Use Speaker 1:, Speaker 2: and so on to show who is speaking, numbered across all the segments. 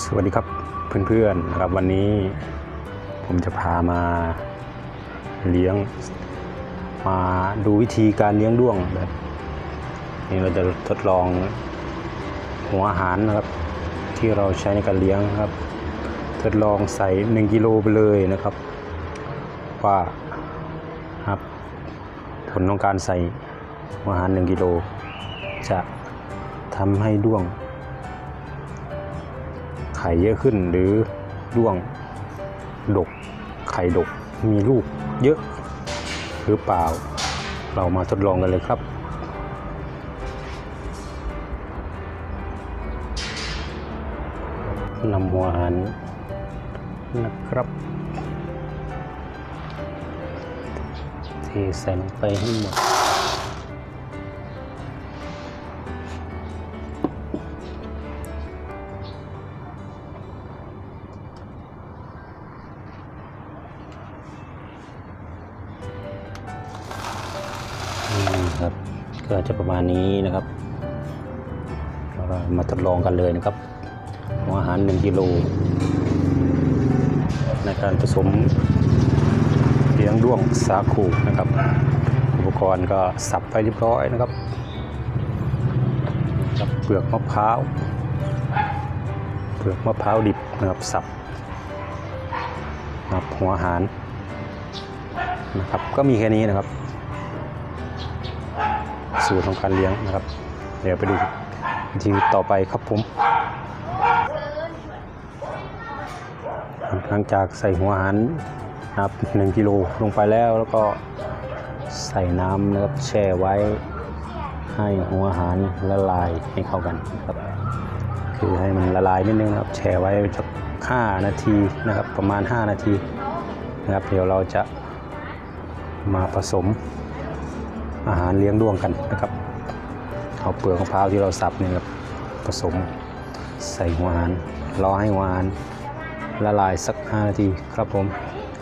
Speaker 1: สวัสดีครับเพื่อนๆนะครับวันนี้ผมจะพามาเลี้ยงมาดูวิธีการเลี้ยงด้วงแบบนี่เราจะทดลองหัวอาหารนะครับ ที่เราใช้ในการเลี้ยงครับ ทดลองใส่ 1กิโลไปเลยนะครับ ว่าครับผลของการใส่หัวอาหาร 1กิโลจะทำให้ด้วง ไข่เยอะขึ้นหรือด้วงดกไข่ดกมีลูกเยอะหรือเปล่า เรามาทดลองกันเลยครับ นำหัวาหารนะครับเทใส่ลงไปให้หมด ก็จะประมาณนี้นะครับเรามาทดลองกันเลยนะครับหัวอาหาร 1กิโลในการผสมเลี้ยงด้วงสาคูนะครับ อุปกรณ์ก็สับไปเรียบร้อยนะครับกับเปลือกมะพร้าวเปลือกมะพร้าวดิบนะครับสับนะครับหัวอาหารนะครับก็มีแค่นี้นะครับ สูตรของการเลี้ยงนะครับ เดี๋ยวไปดูวิธีต่อไปครับผม หลังจากใส่หัวหารนะครับ1กิโลลงไปแล้วแล้วก็ใส่น้ำนะครับแช่ไว้ให้หัวหารละลายให้เข้ากันนะครับ คือให้มันละลายนิดนึงนะครับ แช่ไว้สัก5นาทีนะครับ ประมาณ 5 นาทีนะครับ เดี๋ยวเราจะมาผสม อาหารเลี้ยงด้วงกันนะครับ เอาเปลือกมะพร้าวที่เราสับเนี่ยครับผสมใส่หัวอาหารรอให้หัวาหารละลายสัก 5 นาทีครับผม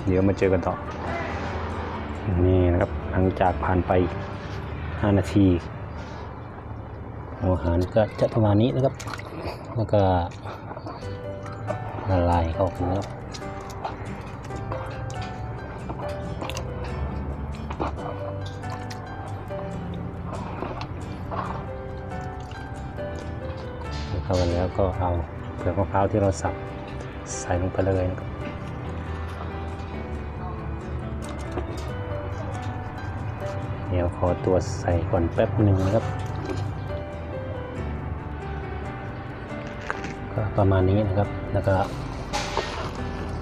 Speaker 1: เดี๋ยวมาเจอกันต่อ นี่นะครับหลังจากผ่านไป 5 นาทีหัวอาหารก็จะประมาณนี้นะครับ แล้วก็ละลายเข้ากันนะครับ เข้ากันแล้วก็เอาเปลือกมะพร้าวที่เราสับใส่ลงไปเลยนะครับเดี๋ยวขอตัวใส่ก่อนแป๊บหนึ่งนะครับ ก็ประมาณนี้นะครับ แล้วก็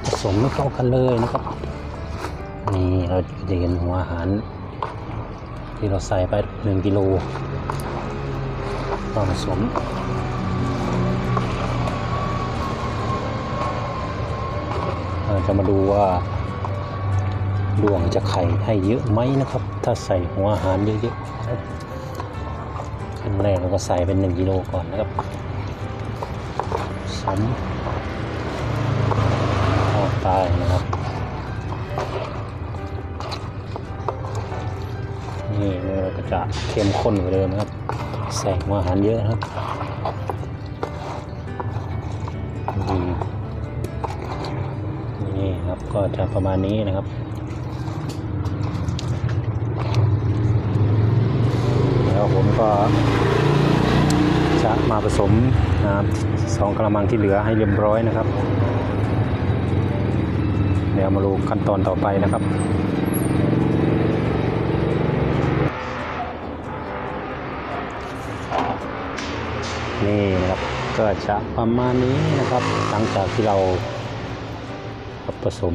Speaker 1: ผสมให้เข้ากันเลยนะครับ นี่เราจะเห็นหัวอาหาร ที่เราใส่ไป1กิโลก็ผสม จะมาดูว่าดวงจะไข่ให้เยอะไหมนะครับ ถ้าใส่หัวอาหารเยอะๆครับขั้นแรกเราก็ใส่เป็น 1กิโลก่อนนะครับสมออกตายนะครับ นี่เราก็จะเข้มข้นกว่าเดิมนะครับ ใส่หัวอาหารเยอะนะครับ ก็จะประมาณนี้นะครับแล้วผมก็จะมาผสมน้ำสองกระมังที่เหลือให้เรียบร้อยนะครับ เดี๋ยวมาดูขั้นตอนต่อไปนะครับนี่นะครับก็จะประมาณนี้นะครับ หลังจากที่เรา ผสม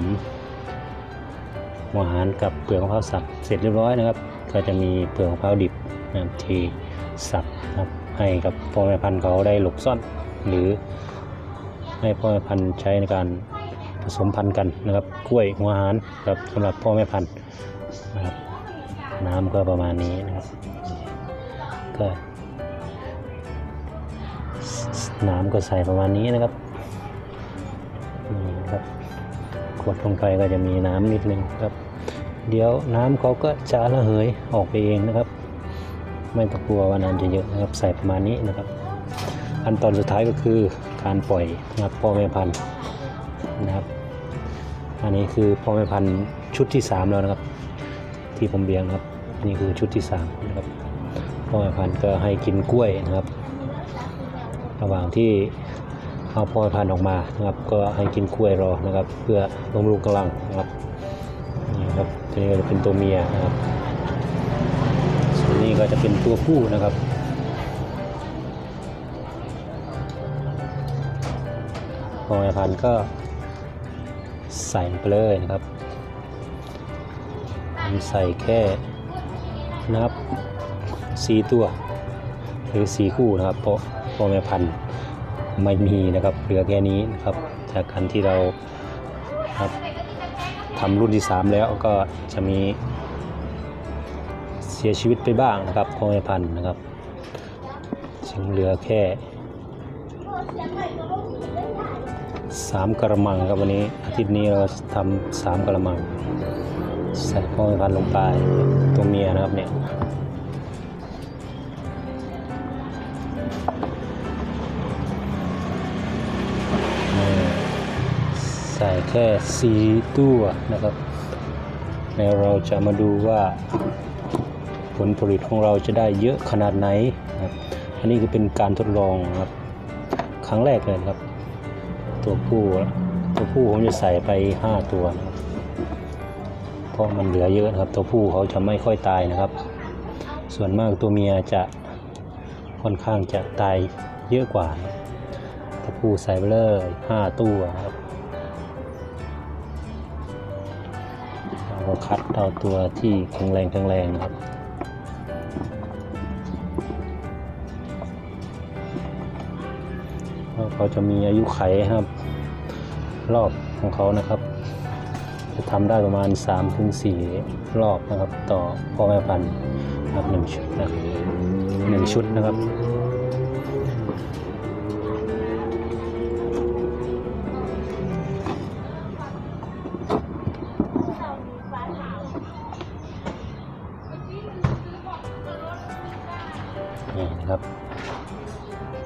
Speaker 1: หัวอาหารกับเปลือกมะพร้าวสับเสร็จเรียบร้อยนะครับ ก็จะมีเปลือกมะพร้าวดิบนะครับที่สับนะครับให้กับพ่อแม่พันธุ์เขาได้หลบซ่อน หรือให้พ่อแม่พันธุ์ใช้ในการผสมพันธุ์กันนะครับกล้วยหัวอาหารครับสำหรับพ่อแม่พันธุ์นะครับน้ำก็ประมาณนี้นะครับก็น้ำก็ใส่ประมาณนี้นะครับ กดลงไปก็จะมีน้ำนิดนึงครับ เดี๋ยวน้ำเขาก็จะระเหยออกไปเองนะครับ ไม่ต้องกลัวว่าน้ำจะเยอะนะครับใส่ประมาณนี้นะครับขั้นตอนสุดท้ายก็คือการปล่อยนะครับพ่อแม่พันธุ์นะครับ อันนี้คือพ่อแม่พันธุ์ชุดที่ 3 แล้วนะครับ ที่ผมเลี้ยงครับนนี่คือชุดที่3นะครับพ่อแม่พันธุ์ก็ให้กินกล้วยนะครับ ระหว่างที่ เอาพ่อแม่พันธุ์ออกมานะครับ ก็ให้กินกล้วยรอนะครับ เพื่อบำรุงกำลังนะครับนี่ครับตัวนี้ก็จะเป็นตัวเมียนะครับส่วนนี้ก็จะเป็นตัวผู้นะครับพ่อแม่พันธุ์ก็ใส่ไปเลยนะครับผมใส่แค่นับสี่ตัว หรือสีคู่นะครับเพราะพ่อแม่พันธุ์ ไม่มีนะครับเหลือแค่นี้นะครับ จากการที่เราครับทำรุ่นที่ 3 แล้วก็จะมีเสียชีวิตไปบ้างนะครับพ่อแม่พันธุ์นะครับจึงเหลือแค่สามกระมังครับวันนี้อาทิตย์นี้เราทำสามกระมัง ใส่พ่อแม่พันธุ์ลงไปตัวเมียนะครับเนี่ย ส่แค่สีตัวนะครับแล้วเราจะมาดูว่าผลผลิตของเราจะได้เยอะขนาดไหนนะครับอันนี้คือเป็นการทดลองนะครับ ครั้งแรกเลยครับ ตัวผู้ตัวผู้ผมจะใส่ไป 5 ตัวนะครับเพราะมันเหลือเยอะนะครับ ตัวผู้เขาจะไม่ค่อยตายนะครับ ส่วนมากตัวเมียจะค่อนข้างจะตายเยอะกว่า ตัวผู้ใส่ไปเลย5ตัวครับ เราคัดเอาตัวที่แข็งแรงแข็งแรงนะครับเขาจะมีอายุไขครับ รอบของเขานะครับ จะทำได้ประมาณ 3-4 รอบนะครับ ต่อพ่อแม่พันธุ์นะครับหนึ่งชุดนะครับหนึ่งชุดนะครับ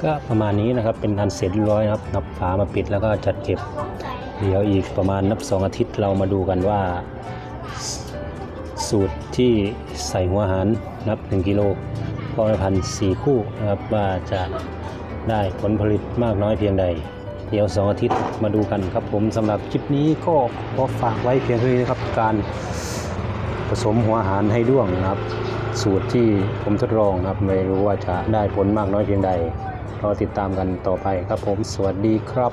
Speaker 1: ก็ประมาณนี้นะครับเป็นอันเสร็จเรียบร้อยครับนับฝามาปิดแล้วก็จัดเก็บ เดี๋ยวอีกประมาณนับสองอาทิตย์เรามาดูกันว่า สูตรที่ใส่หัวหารนับ 1กิโลพ่อแม่พันธุ์สี่คู่นะครับว่าจะได้ผลผลิตมากน้อยเพียงใด เดี๋ยวสองอาทิตย์มาดูกันครับผมสำหรับคลิปนี้ก็ขอฝากไว้เพียงเท่านี้นะครับการผสมหัวหารให้ด้วงนะครับ สูตรที่ผมทดลองนะครับไม่รู้ว่าจะได้ผลมากน้อยเพียงใด รอติดตามกันต่อไปครับผม สวัสดีครับ